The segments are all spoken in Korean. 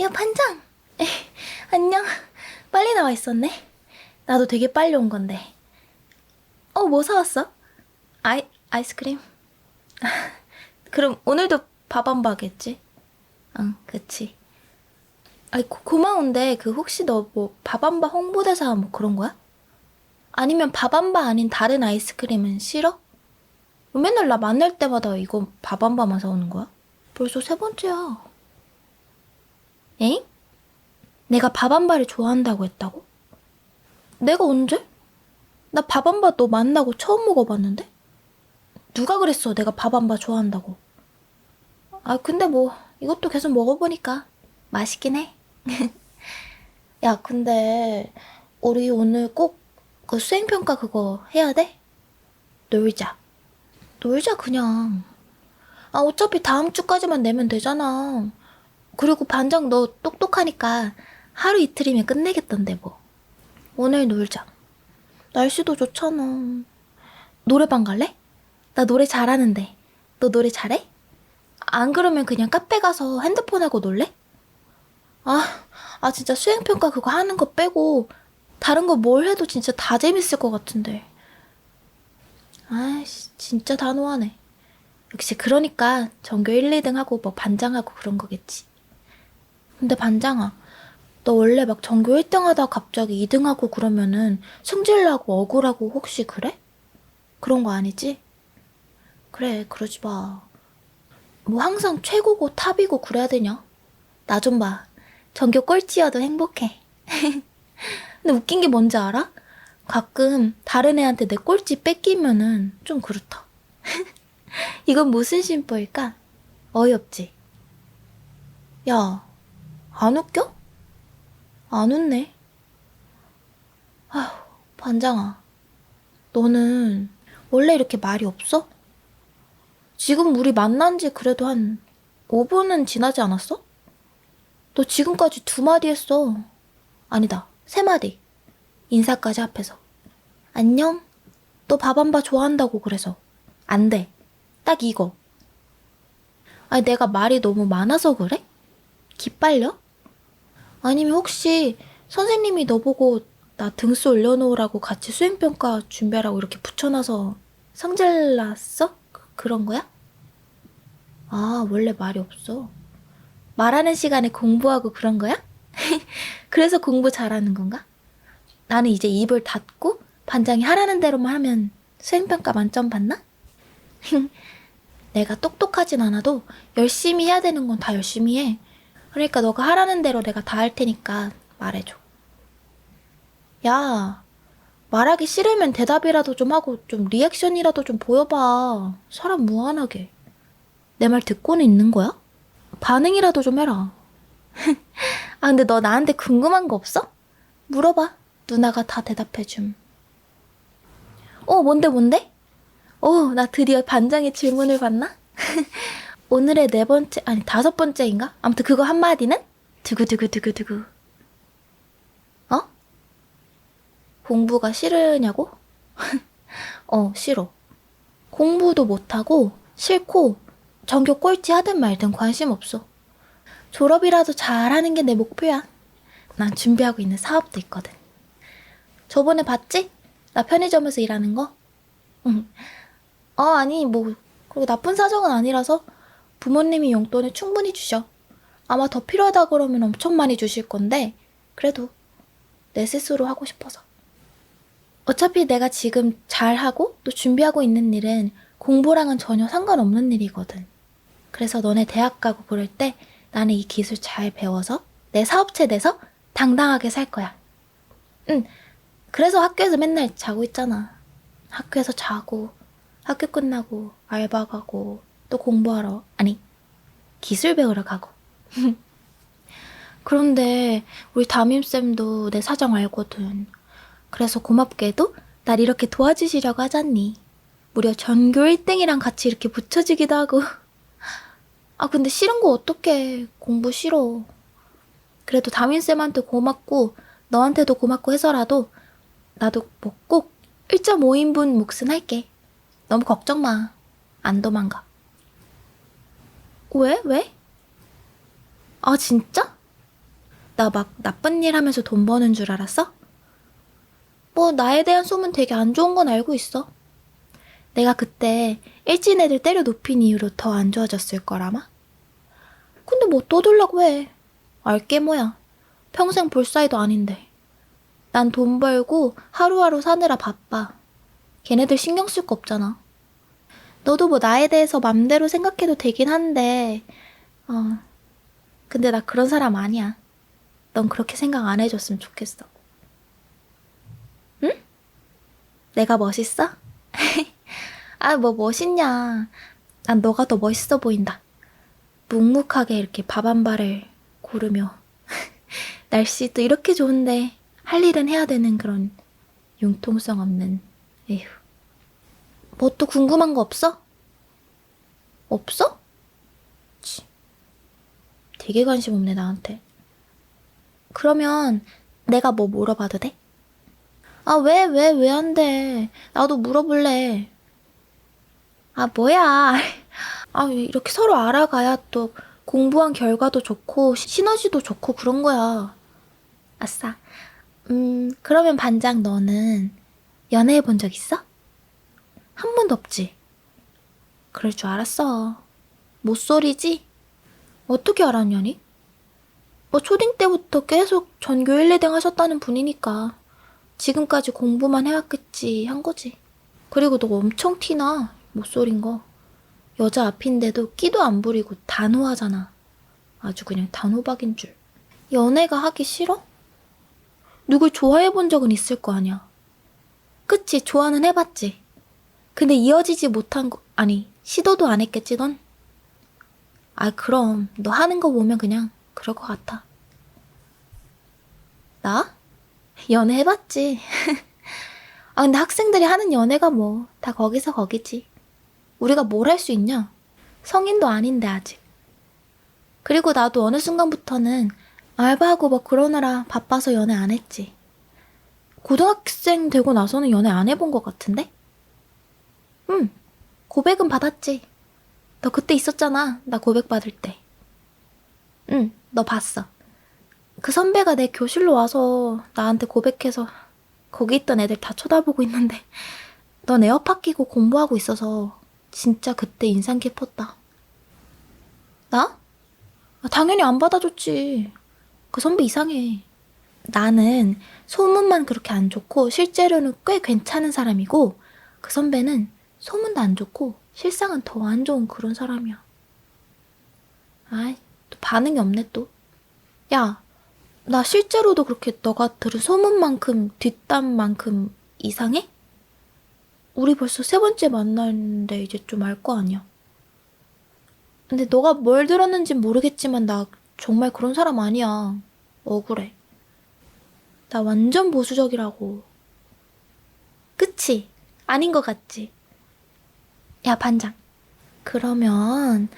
야, 반장! 에, 안녕. 빨리 나와 있었네. 나도 되게 빨리 온 건데. 어, 뭐 사왔어? 아이, 아이스크림. 그럼 오늘도 밥 안 봐겠지? 응, 그치. 아이, 고, 고마운데, 그 혹시 너 뭐 밥안바 홍보대사 뭐 그런 거야? 아니면 밥안바 아닌 다른 아이스크림은 싫어? 맨날 나 만날 때마다 이거 밥안바만 사오는 거야? 벌써 세 번째야. 에잉? 내가 밥안바를 좋아한다고 했다고? 내가 언제? 나 밥안바 너 만나고 처음 먹어봤는데? 누가 그랬어 내가 밥안바 좋아한다고? 아 근데 뭐 이것도 계속 먹어보니까 맛있긴 해. 야 근데 우리 오늘 꼭 그 수행평가 그거 해야 돼? 놀자. 놀자 그냥. 아 어차피 다음 주까지만 내면 되잖아. 그리고 반장 너 똑똑하니까 하루 이틀이면 끝내겠던데 뭐. 오늘 놀자. 날씨도 좋잖아. 노래방 갈래? 나 노래 잘하는데. 너 노래 잘해? 안 그러면 그냥 카페 가서 핸드폰 하고 놀래? 아, 아 진짜 수행평가 그거 하는 거 빼고 다른 거 뭘 해도 진짜 다 재밌을 것 같은데. 아이씨, 진짜 단호하네. 역시 그러니까 전교 1, 2등 하고 뭐 반장하고 그런 거겠지. 근데 반장아, 너 원래 막 전교 1등 하다가 갑자기 2등 하고 그러면은 승질 나고 억울하고 혹시 그래? 그런 거 아니지? 그래, 그러지 마. 뭐 항상 최고고 탑이고 그래야 되냐? 나 좀 봐. 전교 꼴찌여도 행복해. 근데 웃긴 게 뭔지 알아? 가끔 다른 애한테 내 꼴찌 뺏기면은 좀 그렇다. 이건 무슨 심보일까? 어이없지? 야, 안 웃겨? 안 웃네. 아휴, 반장아. 너는 원래 이렇게 말이 없어? 지금 우리 만난 지 그래도 한 5분은 지나지 않았어? 너 지금까지 두 마디 했어. 아니다, 세 마디. 인사까지 합해서. 안녕? 너 밥안바 좋아한다고 그래서. 안 돼. 딱 이거. 아니, 내가 말이 너무 많아서 그래? 기빨려? 아니면 혹시 선생님이 너 보고 나 등수 올려놓으라고 같이 수행평가 준비하라고 이렇게 붙여놔서 성질 났어? 그- 그런 거야? 아, 원래 말이 없어. 말하는 시간에 공부하고 그런 거야? 그래서 공부 잘하는 건가? 나는 이제 입을 닫고 반장이 하라는 대로만 하면 수행평가 만점 받나? 내가 똑똑하진 않아도 열심히 해야 되는 건 다 열심히 해. 그러니까 너가 하라는 대로 내가 다 할 테니까 말해줘. 야, 말하기 싫으면 대답이라도 좀 하고 좀 리액션이라도 좀 보여봐. 사람 무한하게. 내 말 듣고는 있는 거야? 반응이라도 좀 해라. 아, 근데 너 나한테 궁금한 거 없어? 물어봐. 누나가 다 대답해줌. 어, 뭔데, 뭔데? 어, 나 드디어 반장의 질문을 받나? 오늘의 네 번째, 아니, 다섯 번째인가? 아무튼 그거 한 마디는? 두구두구두구두구. 어? 공부가 싫으냐고? 어, 싫어. 공부도 못하고, 싫고, 전교 꼴찌 하든 말든 관심 없어. 졸업이라도 잘하는 게 내 목표야. 난 준비하고 있는 사업도 있거든. 저번에 봤지? 나 편의점에서 일하는 거? 응. 아, 아니, 뭐, 그렇게 나쁜 사정은 아니라서 부모님이 용돈을 충분히 주셔. 아마 더 필요하다 그러면 엄청 많이 주실 건데, 그래도 내 스스로 하고 싶어서. 어차피 내가 지금 잘하고 또 준비하고 있는 일은 공부랑은 전혀 상관없는 일이거든. 그래서 너네 대학 가고 그럴 때 나는 이 기술 잘 배워서 내 사업체 내서 당당하게 살 거야. 응. 그래서 학교에서 맨날 자고 있잖아. 학교에서 자고, 학교 끝나고, 알바 가고, 또 공부하러, 아니, 기술 배우러 가고. 그런데 우리 담임쌤도 내 사정 알거든. 그래서 고맙게도 날 이렇게 도와주시려고 하잖니. 무려 전교 1등이랑 같이 이렇게 붙여주기도 하고. 아, 근데 싫은 거 어떡해. 공부 싫어. 그래도 담임쌤한테 고맙고, 너한테도 고맙고 해서라도, 나도 뭐 꼭 1.5인분 몫은 할게. 너무 걱정 마. 안 도망가. 왜? 왜? 아, 진짜? 나 막 나쁜 일 하면서 돈 버는 줄 알았어? 뭐, 나에 대한 소문 되게 안 좋은 건 알고 있어. 내가 그때 일진 애들 때려 눕힌 이후로 더 안 좋아졌을 거라마? 근데 뭐 떠들라고 해. 알게 뭐야. 평생 볼 사이도 아닌데. 난 돈 벌고 하루하루 사느라 바빠. 걔네들 신경 쓸 거 없잖아. 너도 뭐 나에 대해서 맘대로 생각해도 되긴 한데, 어. 근데 나 그런 사람 아니야. 넌 그렇게 생각 안 해줬으면 좋겠어. 응? 내가 멋있어? 아, 뭐 멋있냐. 난 너가 더 멋있어 보인다. 묵묵하게 이렇게 밥 한 발을 고르며 날씨도 이렇게 좋은데 할 일은 해야 되는 그런 융통성 없는 에휴. 뭐 또 궁금한 거 없어? 없어? 치. 되게 관심 없네 나한테. 그러면 내가 뭐 물어봐도 돼? 아, 왜, 왜, 왜 안 돼? 나도 물어볼래. 아, 뭐야. 아, 이렇게 서로 알아가야 또 공부한 결과도 좋고, 시- 시너지도 좋고 그런 거야. 아싸. 음, 그러면 반장 너는 연애해 본 적 있어? 한 번도 없지? 그럴 줄 알았어. 못소리지? 어떻게 알았냐니? 뭐 초딩 때부터 계속 전교 1, 2등 하셨다는 분이니까 지금까지 공부만 해왔겠지 한 거지. 그리고 너 엄청 티나 못소린 거. 여자 앞인데도 끼도 안 부리고 단호하잖아. 아주 그냥 단호박인 줄. 연애가 하기 싫어? 누굴 좋아해 본 적은 있을 거 아니야. 그치, 좋아는 해봤지. 근데 이어지지 못한 거, 아니, 시도도 안 했겠지, 넌? 아, 그럼, 너 하는 거 보면 그냥 그럴 것 같아. 나? 연애 해봤지. 아, 근데 학생들이 하는 연애가 뭐, 다 거기서 거기지. 우리가 뭘 할 수 있냐? 성인도 아닌데, 아직. 그리고 나도 어느 순간부터는 알바하고 뭐 그러느라 바빠서 연애 안 했지. 고등학생 되고 나서는 연애 안 해본 것 같은데? 응, 고백은 받았지. 너 그때 있었잖아, 나 고백 받을 때. 응, 너 봤어. 그 선배가 내 교실로 와서 나한테 고백해서 거기 있던 애들 다 쳐다보고 있는데 넌 에어팟 끼고 공부하고 있어서 진짜 그때 인상 깊었다. 나? 아, 당연히 안 받아줬지. 그 선배 이상해. 나는 소문만 그렇게 안 좋고 실제로는 꽤 괜찮은 사람이고 그 선배는 소문도 안 좋고 실상은 더 안 좋은 그런 사람이야. 아이, 또 반응이 없네 또. 야, 나 실제로도 그렇게 너가 들은 소문만큼 뒷담만큼 이상해? 우리 벌써 세 번째 만났는데 이제 좀 알 거 아니야. 근데 너가 뭘 들었는진 모르겠지만 나 정말 그런 사람 아니야. 억울해. 나 완전 보수적이라고. 그치? 아닌 것 같지? 야, 반장. 그러면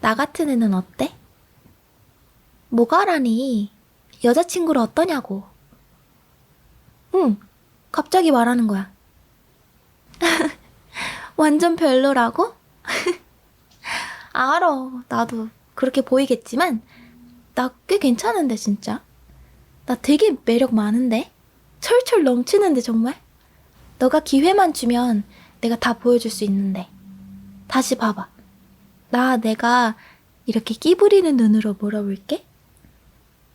나 같은 애는 어때? 뭐가라니? 여자친구를 어떠냐고. 응, 갑자기 말하는 거야. 완전 별로라고? 알아. 나도 그렇게 보이겠지만, 나 꽤 괜찮은데, 진짜. 나 되게 매력 많은데? 철철 넘치는데, 정말? 너가 기회만 주면 내가 다 보여줄 수 있는데. 다시 봐봐. 나 내가 이렇게 끼부리는 눈으로 물어볼게.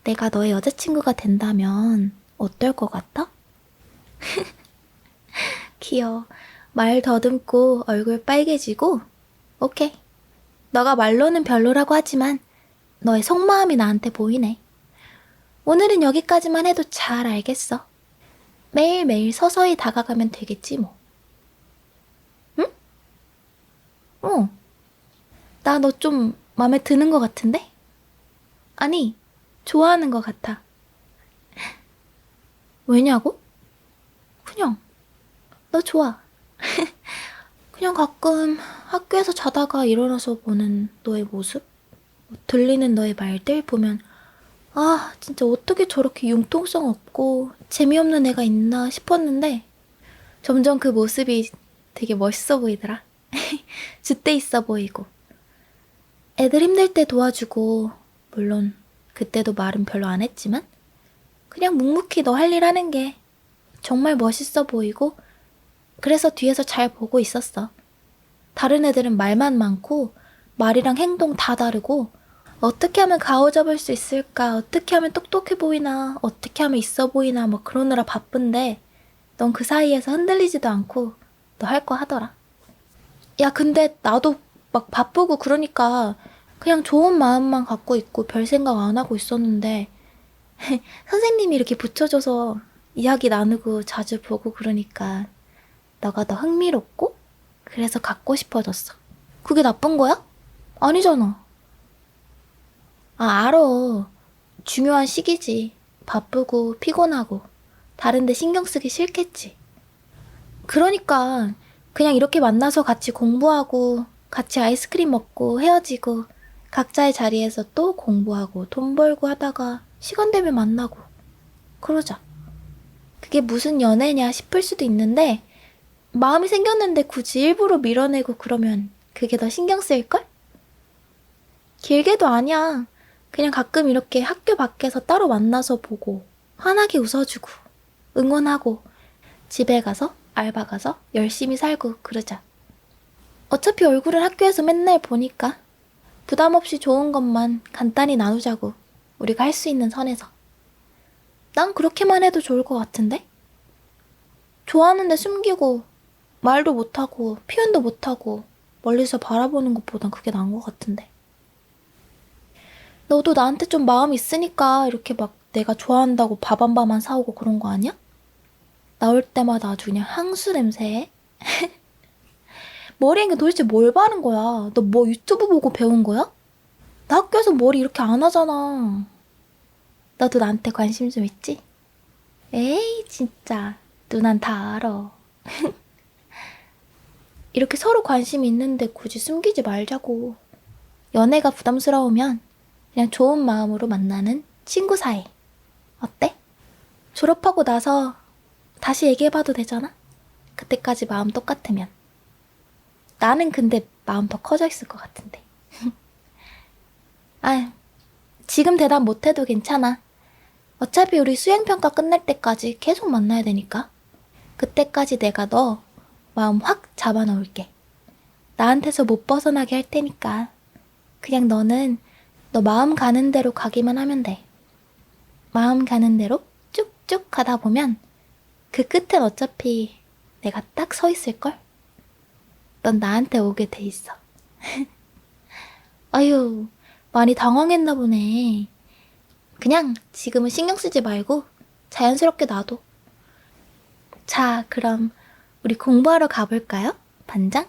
내가 너의 여자친구가 된다면 어떨 것 같아? 귀여워. 말 더듬고 얼굴 빨개지고 오케이. 너가 말로는 별로라고 하지만 너의 속마음이 나한테 보이네. 오늘은 여기까지만 해도 잘 알겠어. 매일매일 서서히 다가가면 되겠지 뭐. 응? 어. 나 너 좀 마음에 드는 것 같은데? 아니, 좋아하는 것 같아. 왜냐고? 그냥, 너 좋아. 그냥 가끔 학교에서 자다가 일어나서 보는 너의 모습? 뭐 들리는 너의 말들 보면, 아, 진짜 어떻게 저렇게 융통성 없고 재미없는 애가 있나 싶었는데, 점점 그 모습이 되게 멋있어 보이더라. 줏대 있어 보이고. 애들 힘들 때 도와주고, 물론 그때도 말은 별로 안 했지만 그냥 묵묵히 너 할 일 하는 게 정말 멋있어 보이고 그래서 뒤에서 잘 보고 있었어. 다른 애들은 말만 많고 말이랑 행동 다 다르고 어떻게 하면 가오잡을 수 있을까? 어떻게 하면 똑똑해 보이나? 어떻게 하면 있어 보이나? 뭐 그러느라 바쁜데 넌 그 사이에서 흔들리지도 않고 너 할 거 하더라. 야, 근데 나도 막 바쁘고 그러니까 그냥 좋은 마음만 갖고 있고 별 생각 안 하고 있었는데 선생님이 이렇게 붙여줘서 이야기 나누고 자주 보고 그러니까 너가 더 흥미롭고 그래서 갖고 싶어졌어. 그게 나쁜 거야? 아니잖아. 아, 알아. 중요한 시기지. 바쁘고 피곤하고 다른데 신경 쓰기 싫겠지. 그러니까 그냥 이렇게 만나서 같이 공부하고 같이 아이스크림 먹고 헤어지고 각자의 자리에서 또 공부하고 돈 벌고 하다가 시간 되면 만나고 그러자. 그게 무슨 연애냐 싶을 수도 있는데 마음이 생겼는데 굳이 일부러 밀어내고 그러면 그게 더 신경 쓰일걸? 길게도 아니야. 그냥 가끔 이렇게 학교 밖에서 따로 만나서 보고 환하게 웃어주고 응원하고 집에 가서 알바 가서 열심히 살고 그러자. 어차피 얼굴을 학교에서 맨날 보니까 부담 없이 좋은 것만 간단히 나누자고 우리가 할 수 있는 선에서. 난 그렇게만 해도 좋을 것 같은데? 좋아하는데 숨기고 말도 못하고 표현도 못하고 멀리서 바라보는 것보단 그게 나은 것 같은데. 너도 나한테 좀 마음 있으니까 이렇게 막 내가 좋아한다고 밥 한 밥만 사오고 그런 거 아니야? 나올 때마다 아주 그냥 향수 냄새. 머리에 도대체 뭘 바른 거야? 너 뭐 유튜브 보고 배운 거야? 나 학교에서 머리 이렇게 안 하잖아. 너도 나한테 관심 좀 있지? 에이, 진짜. 누난 다 알아. 이렇게 서로 관심 있는데 굳이 숨기지 말자고. 연애가 부담스러우면 그냥 좋은 마음으로 만나는 친구 사이. 어때? 졸업하고 나서 다시 얘기해봐도 되잖아? 그때까지 마음 똑같으면. 나는 근데 마음 더 커져 있을 것 같은데. 아, 지금 대답 못해도 괜찮아. 어차피 우리 수행평가 끝날 때까지 계속 만나야 되니까. 그때까지 내가 너 마음 확 잡아놓을게. 나한테서 못 벗어나게 할 테니까. 그냥 너는 너 마음 가는 대로 가기만 하면 돼. 마음 가는 대로 쭉쭉 가다 보면 그 끝엔 어차피 내가 딱 서 있을걸? 넌 나한테 오게 돼 있어. 아유, 많이 당황했나 보네. 그냥 지금은 신경 쓰지 말고 자연스럽게 놔둬. 자, 그럼 우리 공부하러 가볼까요? 반장?